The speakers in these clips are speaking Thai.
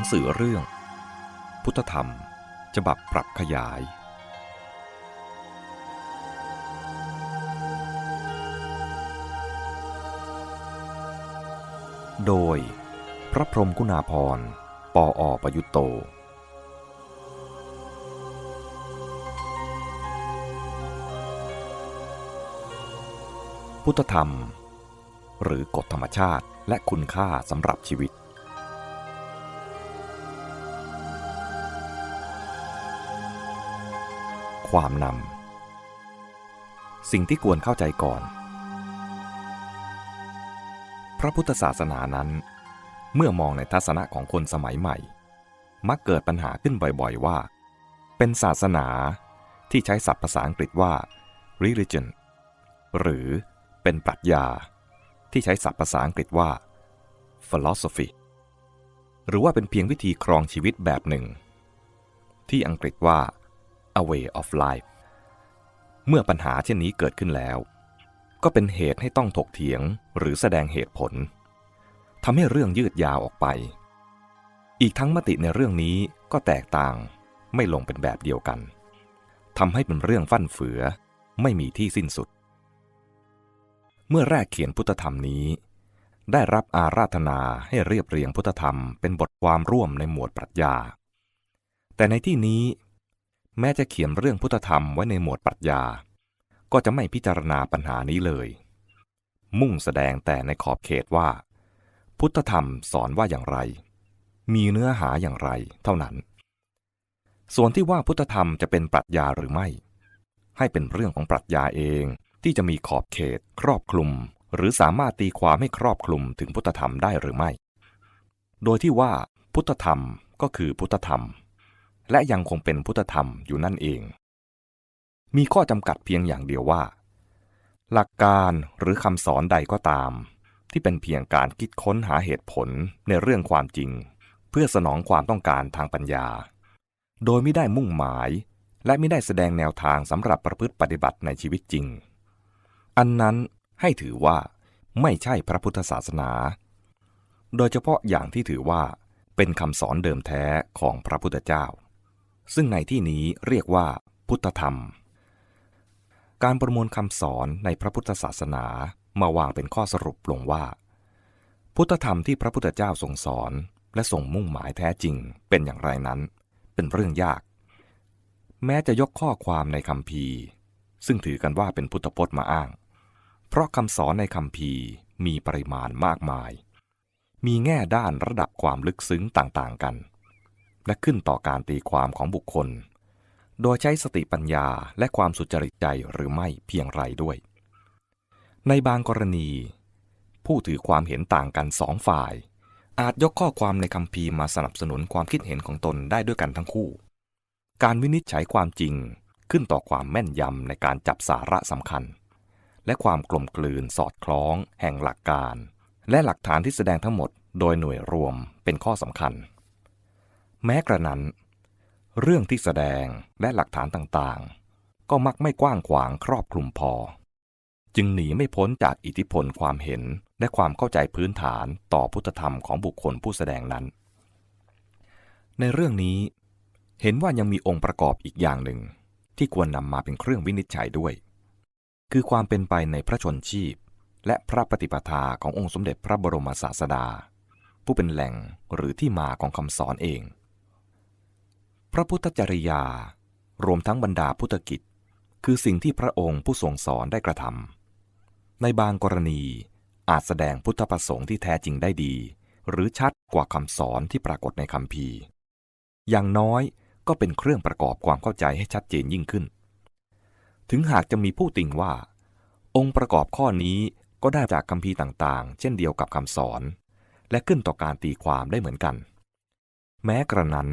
นังสือเรื่อง พุทธธรรมฉบับปรับขยาย โดยพระพรหมกุณาพร ปออประยุตโต พุทธธรรม หรือกฎธรรมชาติและคุณค่าสำหรับชีวิต ความนำ สิ่งที่ควรเข้าใจก่อน พระพุทธศาสนานั้น เมื่อมองในทัศนะของคนสมัยใหม่ มักเกิดปัญหาขึ้นบ่อยๆว่า เป็นศาสนาที่ใช้ศัพท์ภาษาอังกฤษว่า religion หรือเป็นปรัชญา ที่ใช้ศัพท์ภาษาอังกฤษว่า philosophy หรือว่าเป็นเพียงวิธีครองชีวิตแบบหนึ่ง ที่อังกฤษว่า a way of life เมื่อปัญหาเช่นนี้เกิดขึ้นแล้ว ก็เป็นเหตุให้ต้องถกเถียงหรือแสดงเหตุผลทำให้เรื่องยืดยาวออกไป อีกทั้งมติในเรื่องนี้ก็แตกต่างไม่ลงเป็นแบบเดียวกันทำให้เป็นเรื่องฟั่นเฟือไม่มีที่สิ้นสุด เมื่อแรกเขียนพุทธธรรมนี้ ได้รับอาราธนาให้เรียบเรียงพุทธธรรมเป็นบทความร่วมในหมวดปรัชญา แต่ในที่นี้ แม้จะเขียนเรื่องพุทธธรรมไว้ในหมวดปรัชญา ก็จะไม่พิจารณาปัญหานี้เลย มุ่งแสดงแต่ในขอบเขตว่า พุทธธรรมสอนว่าอย่างไร มีเนื้อหาอย่างไรเท่านั้น ส่วนที่ว่าพุทธธรรมจะเป็นปรัชญาหรือไม่ ให้เป็นเรื่องของปรัชญาเองที่จะมีขอบเขต ครอบคลุม หรือสามารถตีความให้ครอบคลุมถึงพุทธธรรมได้หรือไม่ โดยที่ว่าพุทธธรรมก็คือพุทธธรรม และยังคงเป็นพุทธธรรมอยู่นั่นเอง มีข้อจำกัดเพียงอย่างเดียวว่า หลักการหรือคำสอนใดก็ตาม ที่เป็นเพียงการคิดค้นหาเหตุผลในเรื่องความจริง เพื่อสนองความต้องการทางปัญญา โดยไม่ได้มุ่งหมาย และไม่ได้แสดงแนวทางสำหรับประพฤติปฏิบัติในชีวิตจริง อันนั้นให้ถือว่าไม่ใช่พระพุทธศาสนา โดยเฉพาะอย่างที่ถือว่าเป็นคำสอนเดิมแท้ของพระพุทธเจ้า ซึ่งในที่นี้เรียกว่า พุทธธรรม การประมวลคำสอนในพระพุทธศาสนามาวางเป็นข้อสรุปลงว่า พุทธธรรมที่พระพุทธเจ้าทรงสอนและทรงมุ่งหมายแท้จริงเป็นอย่างไรนั้น เป็นเรื่องยาก แม้จะยกข้อความในคำพีซึ่งถือกันว่าเป็นพุทธพจน์มาอ้าง เพราะคำสอนในคำพีมีปริมาณมากมาย มีแง่ด้านระดับความลึกซึ้งต่างๆกัน และขึ้นต่อการตีความของบุคคล โดยใช้สติปัญญาและความสุจริตใจหรือไม่เพียงไรด้วย ในบางกรณี ผู้ถือความเห็นต่างกันสองฝ่าย อาจยกข้อความในคำพีมาสนับสนุนความคิดเห็นของตนได้ด้วยกันทั้งคู่ การวินิจฉัยความจริงขึ้นต่อความแม่นยำในการจับสาระสำคัญ และความกลมกลืนสอดคล้อง แห่งหลักการ และหลักฐานที่แสดงทั้งหมดโดยหน่วยรวมเป็นข้อสำคัญ แม้กระนั้น เรื่องที่แสดงและหลักฐานต่างๆ ก็มักไม่กว้างขวางครอบคลุมพอ จึงหนีไม่พ้นจากอิทธิพลความเห็นและความเข้าใจพื้นฐานต่อพุทธธรรมของบุคคลผู้แสดงนั้น ในเรื่องนี้ เห็นว่ายังมีองค์ประกอบอีกอย่างหนึ่ง ที่ควรนำมาเป็นเครื่องวินิจฉัยด้วย คือความเป็นไปในพระชนชีพ และพระปฏิปทาขององค์สมเด็จพระบรมศาสดา ผู้เป็นแหล่งหรือที่มาของคำสอนเอง พระพุทธจริยา รวมทั้งบรรดาพุทธกิจ คือสิ่งที่พระองค์ผู้ทรงสอนได้กระทำในบางกรณีอาจแสดงพุทธประสงค์ที่แท้จริงได้ดี หรือชัดกว่าคำสอนที่ปรากฏในคำพีอย่างน้อยก็เป็นเครื่องประกอบความเข้าใจให้ชัดเจนยิ่งขึ้น ถึงหากจะมีผู้ติงว่า องค์ประกอบข้อนี้ก็ได้จากคำพีต่างๆ เช่นเดียวกับคำสอน และขึ้นต่อการตีความได้เหมือนกัน แม้กระนั้น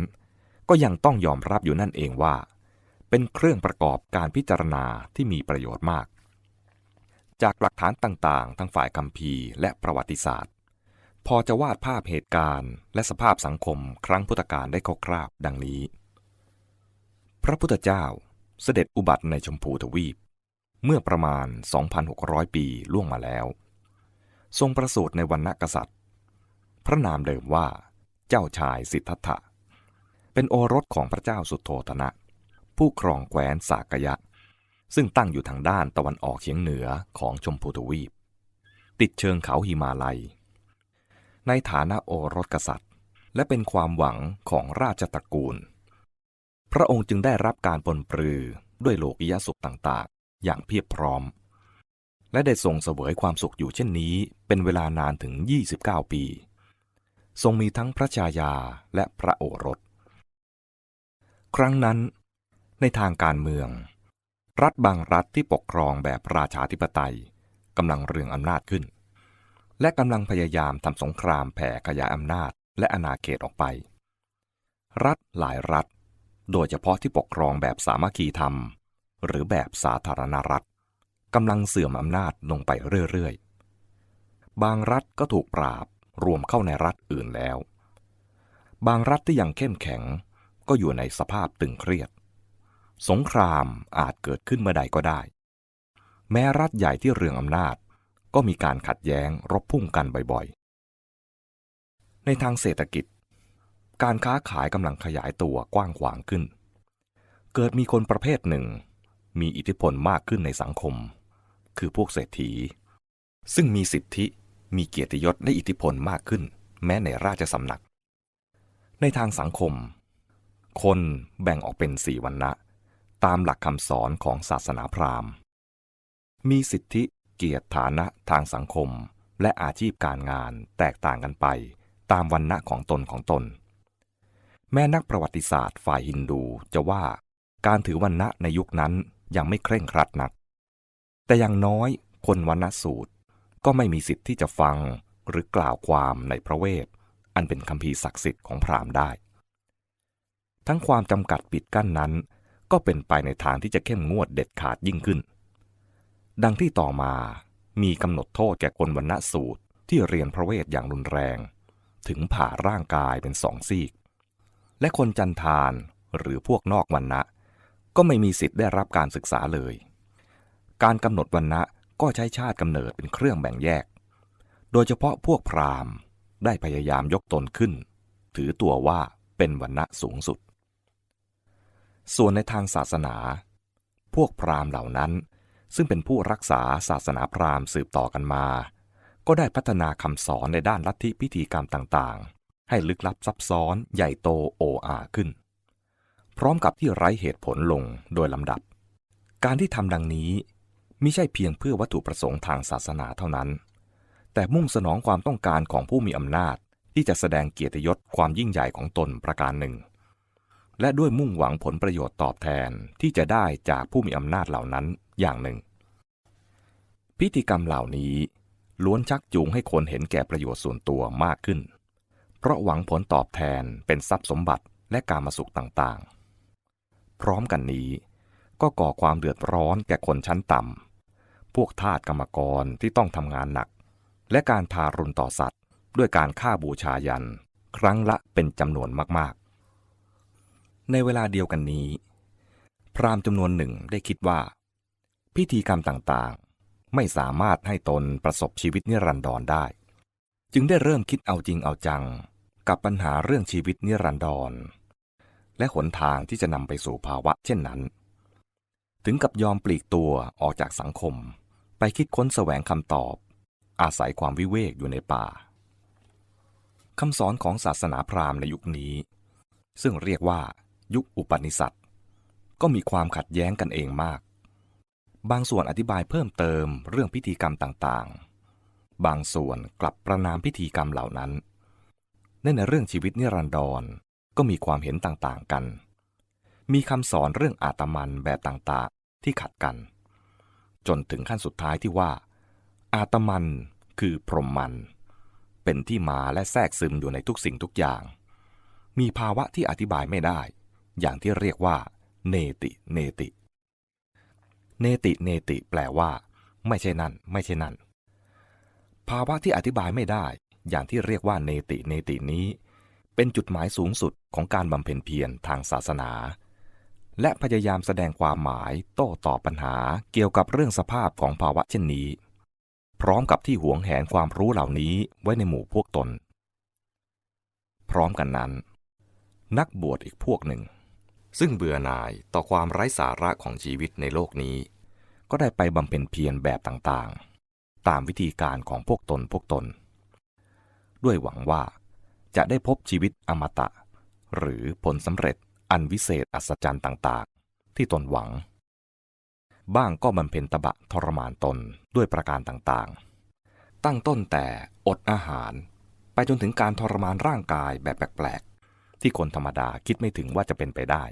ก็ยังต้องยอมรับอยู่นั่นเองว่า เป็นเครื่องประกอบการพิจารณาที่มีประโยชน์มาก จากหลักฐานต่างๆ ทั้งฝ่ายคำพีร์และประวัติศาสตร์ พอจะวาดภาพเหตุการณ์ และสภาพสังคมครั้งพุทธกาลได้คร่าวๆดังนี้ พระพุทธเจ้าเสด็จอุบัติในชมพูทวีป เมื่อประมาณ 2,600 ปีล่วงมาแล้ว ทรงประสูติในวันณกษัตริย์ พระนามเดิมว่า เจ้าชายสิทธัตถะ เป็นโอรสของพระเจ้าสุโธธนะ ผู้ครองแคว้นสากยะ ซึ่งตั้งอยู่ทางด้านตะวันออกเฉียงเหนือของชมพูทวีป ติดเชิงเขาหิมาลัย ในฐานะโอรสกษัตริย์ และเป็นความหวังของราชตระกูล พระองค์จึงได้รับการปนปรือด้วยโลกิยสุขต่างๆ อย่างเพียบพร้อม และได้ทรงเสวยความสุขอยู่เช่นนี้ เป็นเวลานานถึง 29 ปี ทรงมีทั้งพระชายาและพระโอรส ครั้งนั้น ในทางการเมือง รัฐบางรัฐที่ปกครองแบบราชาธิปไตยกำลังเรืองอำนาจขึ้น และกำลังพยายามทำสงครามแผ่ขยายอำนาจและอาณาเขตออกไป รัฐหลายรัฐ โดยเฉพาะที่ปกครองแบบสามัคคีธรรม หรือแบบสาธารณรัฐกำลังเสื่อมอำนาจลงไปเรื่อยๆ บางรัฐก็ถูกปราบรวมเข้าในรัฐอื่นแล้ว บางรัฐที่ยังเข้มแข็ง ก็อยู่ในสภาพตึงเครียด สงครามอาจเกิดขึ้นเมื่อใดก็ได้ แม้รัฐใหญ่ที่เรืองอำนาจก็มีการขัดแย้งรบพุ่งกันบ่อยๆ ในทางเศรษฐกิจ การค้าขายกำลังขยายตัวกว้างขวางขึ้น เกิดมีคนประเภทหนึ่ง มีอิทธิพลมากขึ้นในสังคม คือพวกเศรษฐี ซึ่งมีสิทธิมีเกียรติยศและอิทธิพลมากขึ้น แม้ในราชสำนัก ในทางสังคม คนแบ่งออกเป็นสี่วรรณะตามหลักคำสอนของศาสนาพราหมณ์ มีสิทธิเกียรติฐานะทางสังคม และอาชีพการงานแตกต่างกันไปตามวรรณะของตนของตน แม่นักประวัติศาสตร์ฝ่ายฮินดูจะว่าการถือวรรณะในยุคนั้นยังไม่เคร่งครัดนัก แต่อย่างน้อยคนวรรณสูตรก็ไม่มีสิทธิ์ที่จะฟังหรือกล่าวความในพระเวท อันเป็นคำพีศักดิ์สิทธิ์ของพราหมณ์ได้ ทั้งความจำกัดปิดกั้นนั้น ก็เป็นไปในทางที่จะเข้มงวดเด็ดขาดยิ่งขึ้น ดังที่ต่อมามีกำหนดโทษแก่คนวรรณสูตรที่เรียนพระเวทอย่างรุนแรง ถึงผ่าร่างกายเป็นสองซีก และคนจันทานหรือพวกนอกวรรณะ ก็ไม่มีสิทธิ์ได้รับการศึกษาเลย การกำหนดวรรณะก็ใช้ชาติกำเนิดเป็นเครื่องแบ่งแยก โดยเฉพาะพวกพราหมณ์ได้พยายามยกตนขึ้น ถือตัวว่าเป็นวรรณะสูงสุด ส่วนในทางศาสนา พวกพราหมณ์เหล่านั้น ซึ่งเป็นผู้รักษาศาสนาพราหมณ์สืบต่อกันมา ก็ได้พัฒนาคำสอนในด้านลัทธิพิธีกรรมต่างๆ ให้ลึกลับซับซ้อนใหญ่โตโออาขึ้น พร้อมกับที่ไร้เหตุผลลงโดยลำดับ การที่ทำดังนี้มิใช่เพียงเพื่อวัตถุประสงค์ทางศาสนาเท่านั้น แต่มุ่งสนองความต้องการของผู้มีอำนาจที่จะแสดงเกียรติยศความยิ่งใหญ่ของตนประการหนึ่ง และด้วยมุ่งหวังผลประโยชน์ตอบแทนที่จะได้จากผู้มีอำนาจเหล่านั้นอย่างหนึ่ง พิธีกรรมเหล่านี้ล้วนชักจูงให้คนเห็นแก่ประโยชน์ส่วนตัวมากขึ้น เพราะหวังผลตอบแทนเป็นทรัพย์สมบัติและการมาสุขต่างๆ พร้อมกันนี้ก็ก่อความเดือดร้อนแก่คนชั้นต่ำ พวกทาสกรรมกรที่ต้องทำงานหนัก และการทารุณต่อสัตว์ ด้วยการฆ่าบูชายัน ครั้งละเป็นจำนวนมากๆ ในเวลาเดียวกันนี้ พราหมณ์จำนวนหนึ่งได้คิดว่า พิธีกรรมต่างๆ ไม่สามารถให้ตนประสบชีวิตนิรันดรได้ จึงได้เริ่มคิดเอาจริงเอาจัง กับปัญหาเรื่องชีวิตนิรันดร และหนทางที่จะนำไปสู่ภาวะเช่นนั้น ถึงกับยอมปลีกตัวออกจากสังคม ไปคิดค้นแสวงคำตอบ อาศัยความวิเวกอยู่ในป่าคำสอนของศาสนาพราหมณ์ในยุคนี้ ซึ่งเรียกว่า ยุคอุปนิสัตก็มีความขัดแย้งกันเองมาก บางส่วนอธิบายเพิ่มเติมเรื่องพิธีกรรมต่างๆ บางส่วนกลับประนามพิธีกรรมเหล่านั้นในเรื่องชีวิตนิรันดรก็มีความเห็นต่างๆกัน มีคำสอนเรื่องอาตมันแบบต่างๆที่ขัดกัน จนถึงขั้นสุดท้ายที่ว่า อาตมันคือพรหมมัน เป็นที่มาและแทรกซึมอยู่ในทุกสิ่งทุกอย่าง มีภาวะที่อธิบายไม่ได้ อย่างที่เรียกว่า เนติเนติ เนติเนติ แปลว่า ไม่ใช่นั่น ไม่ใช่นั่น ภาวะที่อธิบายไม่ได้ อย่างที่เรียกว่าเนติเนตินี้ เป็นจุดหมายสูงสุดของการบำเพ็ญเพียรทางศาสนา และพยายามแสดงความหมายโต้ตอบปัญหาเกี่ยวกับเรื่องสภาพของภาวะเช่นนี้ พร้อมกับที่หวงแหนความรู้เหล่านี้ไว้ในหมู่พวกตน พร้อมกันนั้นนักบวชอีกพวกหนึ่ง ซึ่งเบื่อหน่ายต่อความไร้สาระของชีวิตในโลกนี้ ก็ได้ไปบำเพ็ญเพียรแบบต่างๆ ตามวิธีการของพวกตนพวกตน ด้วยหวังว่าจะได้พบชีวิตอมตะ หรือผลสำเร็จอันวิเศษอัศจรรย์ต่างๆ ที่ตนหวัง บ้างก็บำเพ็ญตบะทรมานตนด้วยประการต่างๆ ตั้งต้นแต่อดอาหาร ไปจนถึงการทรมานร่างกายแบบแปลกๆ ที่คนธรรมดาคิดไม่ถึงว่าจะเป็นไปได้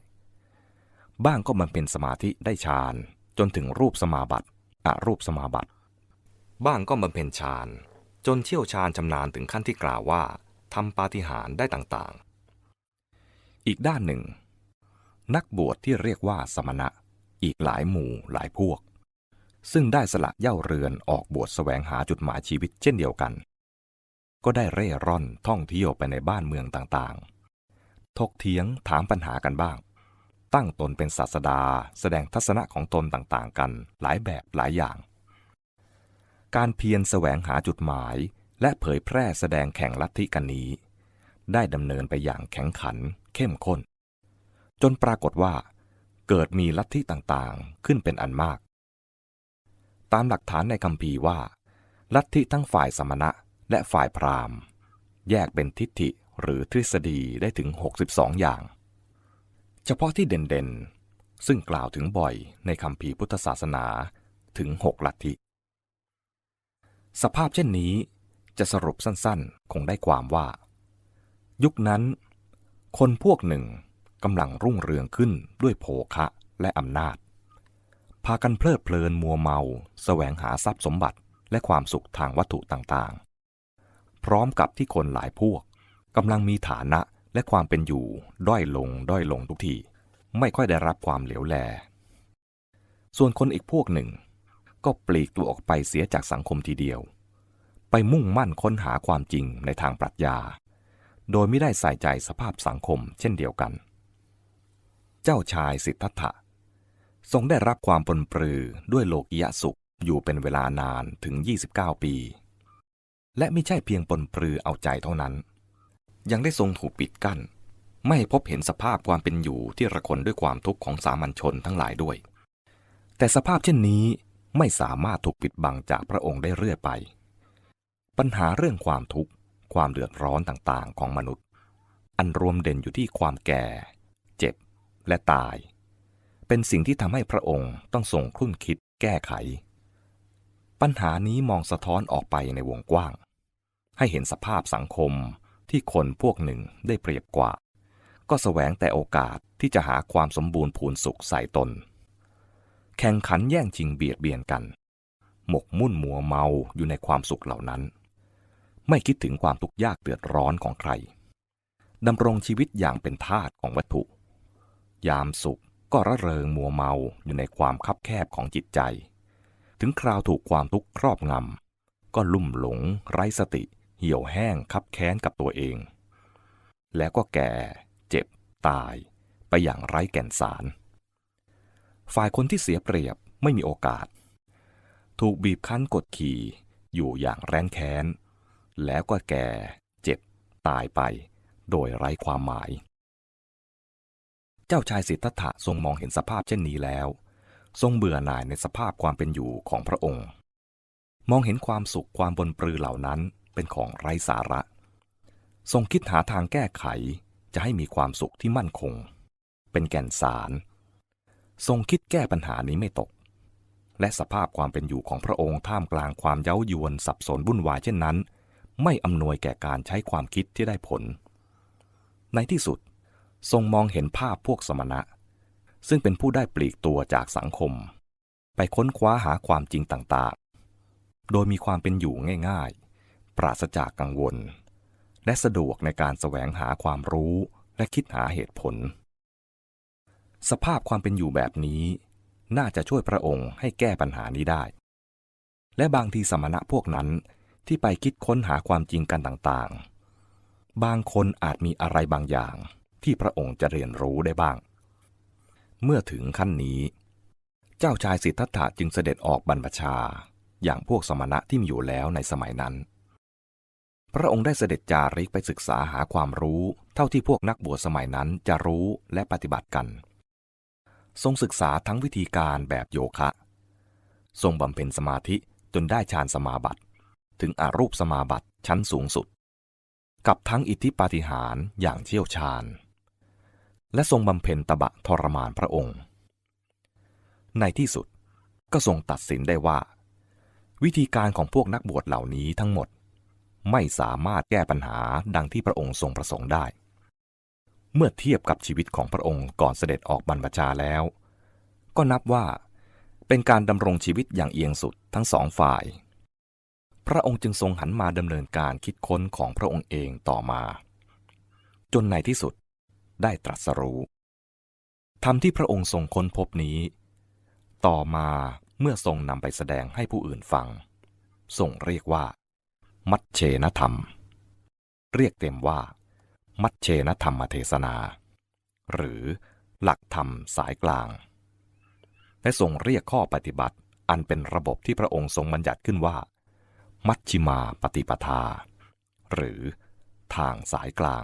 บ้างก็บำเพ็ญสมาธิได้ฌาน จนถึงรูปสมาบัติอรูปสมาบัติ บ้างก็บำเพ็ญฌาน จนเชี่ยวชาญชำนาญถึงขั้นที่กล่าวว่าทำปาฏิหาริย์ได้ต่างๆ อีกด้านหนึ่ง นักบวชที่เรียกว่าสมณะ อีกหลายหมู่หลายพวก ซึ่งได้สละเย่าเรือนออกบวชแสวงหาจุดหมายชีวิตเช่นเดียวกัน ก็ได้เร่ร่อนท่องเที่ยวไปในบ้านเมืองต่างๆ ทกเถียงถามปัญหากันบ้าง ตั้งตนเป็นศาสดา แสดงทัศนะของตนต่างๆ กันหลายแบบหลายอย่าง การเพียรแสวงหาจุดหมาย และเผยแพร่แสดงแข่งลัทธิกันนี้ ได้ดำเนินไปอย่างแข็งขัน เข้มข้น จนปรากฏว่า เกิดมีลัทธิต่างๆ ขึ้นเป็นอันมาก ตามหลักฐานในคำพีว่า ลัทธิทั้งฝ่ายสมณะและฝ่ายพราหมณ์ แยกเป็นทิฏฐิหรือทฤษฎีได้ถึง 62 อย่าง เฉพาะที่เด่นๆ ซึ่งกล่าวถึงบ่อยในคำพีพุทธศาสนาถึง6ลัทธิ สภาพเช่นนี้จะสรุปสั้นๆ คงได้ความว่า ยุคนั้น คนพวกหนึ่งกำลังรุ่งเรืองขึ้นด้วยโภคะและอำนาจ พากันเพลิดเพลินมัวเมาสแสวงหาทรัพย์สมบัติและความสุขทางวัตถุต่างๆ พร้อมกับที่คนหลายพวกกำลังมีฐานะ และความเป็นอยู่ด้อยลงด้อยลงทุกทีไม่ค่อยได้รับความเหลียวแล ส่วนคนอีกพวกหนึ่ง ก็ปลีกตัวออกไปเสียจากสังคมทีเดียว ไปมุ่งมั่นค้นหาความจริงในทางปรัชญา โดยไม่ได้ใส่ใจสภาพสังคมเช่นเดียวกัน เจ้าชายสิทธัตถะทรงได้รับความปนปลือด้วยโลกิยสุขอยู่เป็นเวลานานถึง 29 ปี และไม่ใช่เพียงปนปลือเอาใจเท่านั้น ยังได้ทรงถูกปิดกั้น ไม่พบเห็นสภาพความเป็นอยู่ที่ระคนด้วยความทุกข์ของสามัญชนทั้งหลายด้วย แต่สภาพเช่นนี้ไม่สามารถถูกปิดบังจากพระองค์ได้เรื่อยไป ปัญหาเรื่องความทุกข์ ความเดือดร้อนต่างๆ ของมนุษย์ อันรวมเด่นอยู่ที่ความแก่ เจ็บ และตาย เป็นสิ่งที่ทำให้พระองค์ต้องทรงคลุ่นคิดแก้ไข ปัญหานี้มองสะท้อนออกไปในวงกว้าง ให้เห็นสภาพสังคม ที่คนพวกหนึ่งได้เปรียบกว่า ก็แสวงแต่โอกาสที่จะหาความสมบูรณ์พูนสุขใส่ตน แข่งขันแย่งชิงเบียดเบียนกัน หมกมุ่นมัวเมาอยู่ในความสุขเหล่านั้น ไม่คิดถึงความทุกข์ยากเดือดร้อนของใครดำรงชีวิตอย่างเป็นทาสของวัตถุ ยามสุขก็ระเริงมัวเมาอยู่ในความคับแคบของจิตใจ ถึงคราวถูกความทุกข์ครอบงำก็ลุ่มหลงไร้สติ เหี่ยวแห้งคับแค้นกับตัวเอง แล้วก็แก่ เจ็บ ตาย ไปอย่างไร้แก่นสาร ฝ่ายคนที่เสียเปรียบไม่มีโอกาส ถูกบีบคั้นกดขี่อยู่อย่างแร้นแค้น แล้วก็แก่ เจ็บ ตายไป โดยไร้ความหมาย เจ้าชายสิทธัตถะทรงมองเห็นสภาพเช่นนี้แล้ว ทรงเบื่อหน่ายในสภาพความเป็นอยู่ของพระองค์ มองเห็นความสุขความบนปรือเหล่านั้น เป็นของไร้สาระ ทรงคิดหาทางแก้ไขจะให้มีความสุขที่มั่นคง เป็นแก่นสาร ทรงคิดแก้ปัญหานี้ไม่ตก และสภาพความเป็นอยู่ของพระองค์ท่ามกลางความเย้ายวนสับสนวุ่นวายเช่นนั้น ไม่อำนวยแก่การใช้ความคิดที่ได้ผล ในที่สุด ทรงมองเห็นภาพพวกสมณะ ซึ่งเป็นผู้ได้ปลีกตัวจากสังคม ไปค้นคว้าหาความจริงต่างๆ โดยมีความเป็นอยู่ง่าย ปราศจากกังวล และสะดวกในการแสวงหาความรู้และคิดหาเหตุผล สภาพความเป็นอยู่แบบนี้ น่าจะช่วยพระองค์ให้แก้ปัญหานี้ได้ และบางทีสมณะพวกนั้นที่ไปคิดค้นหาความจริงกันต่างๆ บางคนอาจมีอะไรบางอย่างที่พระองค์จะเรียนรู้ได้บ้าง เมื่อถึงขั้นนี้ เจ้าชายสิทธัตถะจึงเสด็จออกบรรพชา อย่างพวกสมณะที่มีอยู่แล้วในสมัยนั้น พระองค์ได้เสด็จจาริกไปศึกษาหาความรู้ เท่าที่พวกนักบวชสมัยนั้นจะรู้และปฏิบัติกัน ทรงศึกษาทั้งวิธีการแบบโยคะ ทรงบำเพ็ญสมาธิจนได้ฌานสมาบัติ ถึงอรูปสมาบัติชั้นสูงสุด กับทั้งอิทธิปาฏิหาริย์อย่างเชี่ยวชาญ และทรงบำเพ็ญตบะทรมานพระองค์ ในที่สุดก็ทรงตัดสินได้ว่า วิธีการของพวกนักบวชเหล่านี้ทั้งหมด ไม่สามารถแก้ปัญหาดังที่พระองค์ทรงประสงค์ได้ เมื่อเทียบกับชีวิตของพระองค์ก่อนเสด็จออกบรรพชาแล้ว ก็นับว่าเป็นการดำรงชีวิตอย่างเอียงสุดทั้งสองฝ่าย พระองค์จึงทรงหันมาดำเนินการคิดค้นของพระองค์เองต่อมา จนในที่สุดได้ตรัสรู้ธรรมที่พระองค์ทรงค้นพบนี้ ต่อมาเมื่อทรงนำไปแสดงให้ผู้อื่นฟังทรงเรียกว่า มัชเชนธรรม เรียกเต็มว่า มัชเชนธรรมเทศนา หรือหลักธรรมสายกลางและทรงเรียกข้อปฏิบัติอันเป็นระบบที่พระองค์ทรงบัญญัติขึ้นว่า มัชชิมาปฏิปทา หรือทางสายกลาง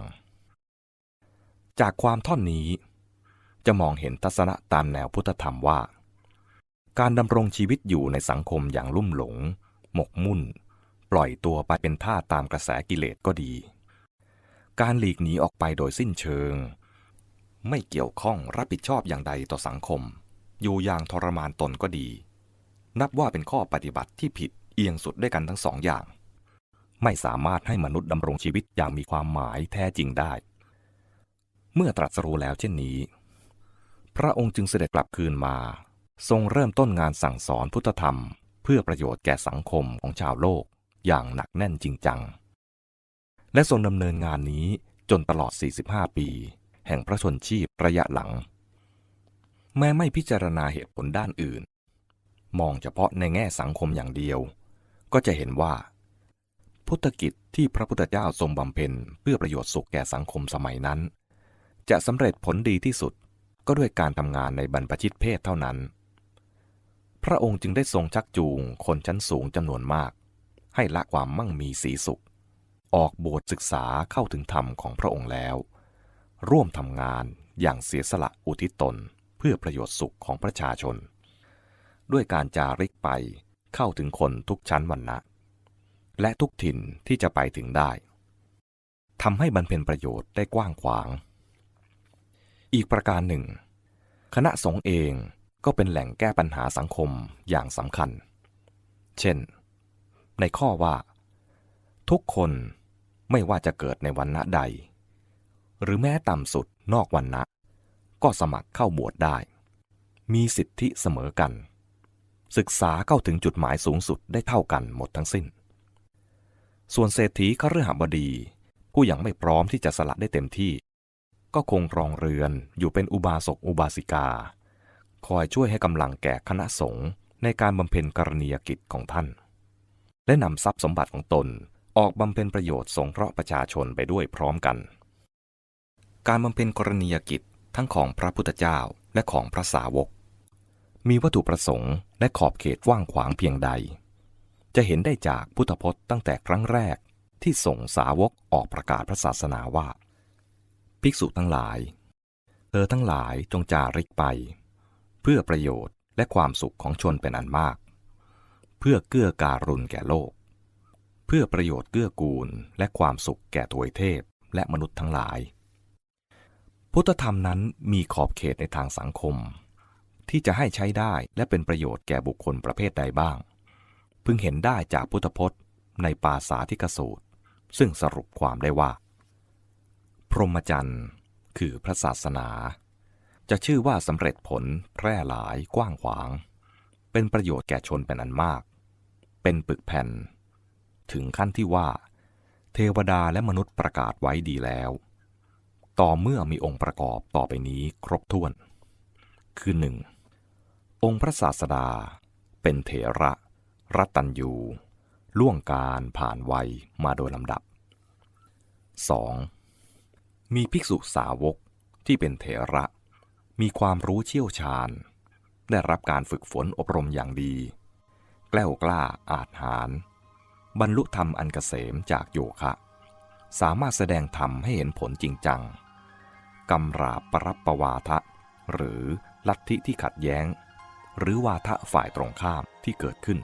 จากความท่อนนี้ จะมองเห็นทัศนะตามแนวพุทธธรรมว่า การดำรงชีวิตอยู่ในสังคมอย่างลุ่มหลง หมกมุ่น ปล่อยตัวไปเป็นท่าตามกระแสกิเลสก็ดี การหลีกหนีออกไปโดยสิ้นเชิง ไม่เกี่ยวข้องรับผิดชอบอย่างใดต่อสังคม อยู่อย่างทรมานตนก็ดี นับว่าเป็นข้อปฏิบัติที่ผิดเอียงสุดด้วยกันทั้งสองอย่าง ไม่สามารถให้มนุษย์ดำรงชีวิตอย่างมีความหมายแท้จริงได้ เมื่อตรัสรู้แล้วเช่นนี้ พระองค์จึงเสด็จกลับคืนมา ทรงเริ่มต้นงานสั่งสอนพุทธธรรม เพื่อประโยชน์แก่สังคมของชาวโลก อย่างหนักแน่นจริงจัง และทรงดำเนินงานนี้จนตลอด 45 ปี แห่งพระชนชีพระยะหลัง แม้ไม่พิจารณาเหตุผลด้านอื่น มองเฉพาะในแง่สังคมอย่างเดียว ก็จะเห็นว่า พุทธกิจที่พระพุทธเจ้าทรงบำเพ็ญเพื่อประโยชน์สุขแก่สังคมสมัยนั้น จะสำเร็จผลดีที่สุดก็ด้วยการทำงานในบรรพชิตเพศเท่านั้น พระองค์จึงได้ทรงชักจูงคนชั้นสูงจำนวนมาก ให้ละความมั่งมีสีสุข ออกบวชศึกษาเข้าถึงธรรมของพระองค์แล้ว ร่วมทำงานอย่างเสียสละอุทิศตนเพื่อประโยชน์สุขของประชาชน ด้วยการจาริกไปเข้าถึงคนทุกชั้นวรรณะ และทุกถิ่นที่จะไปถึงได้ทำให้บรรเพ็ญประโยชน์ได้กว้างขวาง อีกประการหนึ่ง คณะสงฆ์เองก็เป็นแหล่งแก้ปัญหาสังคมอย่างสำคัญ เช่น ในข้อว่า ทุกคนไม่ว่าจะเกิดในวันณะใด หรือแม้ต่ำสุดนอกวันณะ ก็สมัครเข้าบวชได้ มีสิทธิเสมอกัน ศึกษาเข้าถึงจุดหมายสูงสุดได้เท่ากันหมดทั้งสิ้น ส่วนเศรษฐีขฤหบดี ผู้ยังไม่พร้อมที่จะสละได้เต็มที่ ก็คงรองเรือนอยู่เป็นอุบาสกอุบาสิกา คอยช่วยให้กำลังแก่คณะสงฆ์ในการบำเพ็ญกรณียกิจของท่าน และนำทรัพย์สมบัติของตนออกบำเพ็ญประโยชน์สงเคราะห์ประชาชนไปด้วยพร้อมกัน การบำเพ็ญกรณียกิจทั้งของพระพุทธเจ้าและของพระสาวก มีวัตถุประสงค์และขอบเขตว่างขวางเพียงใด จะเห็นได้จากพุทธพจน์ตั้งแต่ครั้งแรกที่ส่งสาวกออกประกาศพระศาสนาว่า ภิกษุทั้งหลาย เธอทั้งหลายจงจาริกไป เพื่อประโยชน์และความสุขของชนเป็นอันมาก เพื่อเกื้อการุณแก่โลก เพื่อประโยชน์เกื้อกูลและความสุขแก่ทวยเทพและมนุษย์ทั้งหลาย พุทธธรรมนั้นมีขอบเขตในทางสังคม ที่จะให้ใช้ได้และเป็นประโยชน์แก่บุคคลประเภทใดบ้าง พึงเห็นได้จากพุทธพจน์ ในปาสาธิกสูตร ซึ่งสรุปความได้ว่า พรหมจรรย์คือพระศาสนา จะชื่อว่าสำเร็จผลแพร่หลายกว้างขวาง เป็นประโยชน์แก่ชนเป็นอันมาก เป็นปึกแผ่น ถึงขั้นที่ว่า เทวดาและมนุษย์ประกาศไว้ดีแล้ว ต่อเมื่อมีองค์ประกอบต่อไปนี้ครบถ้วน คือหนึ่งองค์พระศาสดา เป็นเถระรัตัญยูล่วงการผ่านวัยมาโดยลำดับ 2. มีภิกษุสาวกที่เป็นเถระ มีความรู้เชี่ยวชาญ ได้รับการฝึกฝนอบรมอย่างดี กล้วกล้าอาจหารบรรลุธรรมอันเกษมจากโยคะ สามารถแสดงธรรมให้เห็นผลจริงจังกำราบปรับประวาทะ หรือลัทธิที่ขัดแย้ง หรือวาทะฝ่ายตรงข้ามที่เกิดขึ้น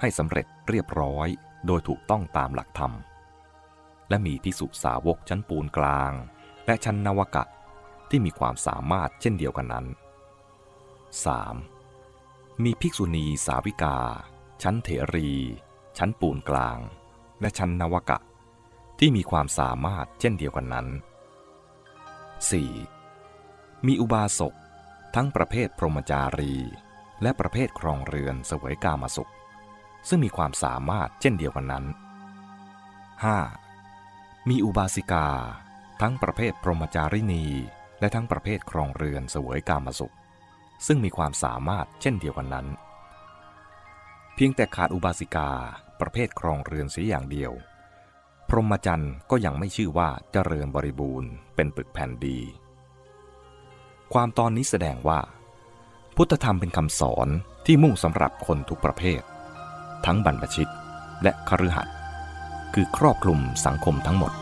ให้สำเร็จเรียบร้อยโดยถูกต้องตามหลักธรรม และมีพิสุสาวกชั้นปูนกลาง และชั้นนวกะที่มีความสามารถเช่นเดียวกันนั้น 3. มีภิกษุณีสาวิกา ชั้นเถรี ชั้นปูนกลาง และชั้นนวกะ ที่มีความสามารถเช่นเดียวกันนั้น 4. มีอุบาสก ทั้งประเภทพรหมจารี และประเภทครองเรือนเสวยกามาสุข ซึ่งมีความสามารถเช่นเดียวกันนั้น 5. มีอุบาสิกา ทั้งประเภทพรหมจารินีและทั้งประเภทครองเรือนเสวยกามาสุข ซึ่งมีความสามารถเช่นเดียวกันนั้น เพียงแต่ขาดอุบาสิกาประเภทครองเรือนเสียอย่างเดียว พรหมจรรย์ก็ยังไม่ชื่อว่าเจริญบริบูรณ์เป็นปึกแผ่นดี ความตอนนี้แสดงว่า พุทธธรรมเป็นคำสอนที่มุ่งสำหรับคนทุกประเภท ทั้งบรรพชิตและคฤหัสถ์คือครอบคลุมสังคมทั้งหมด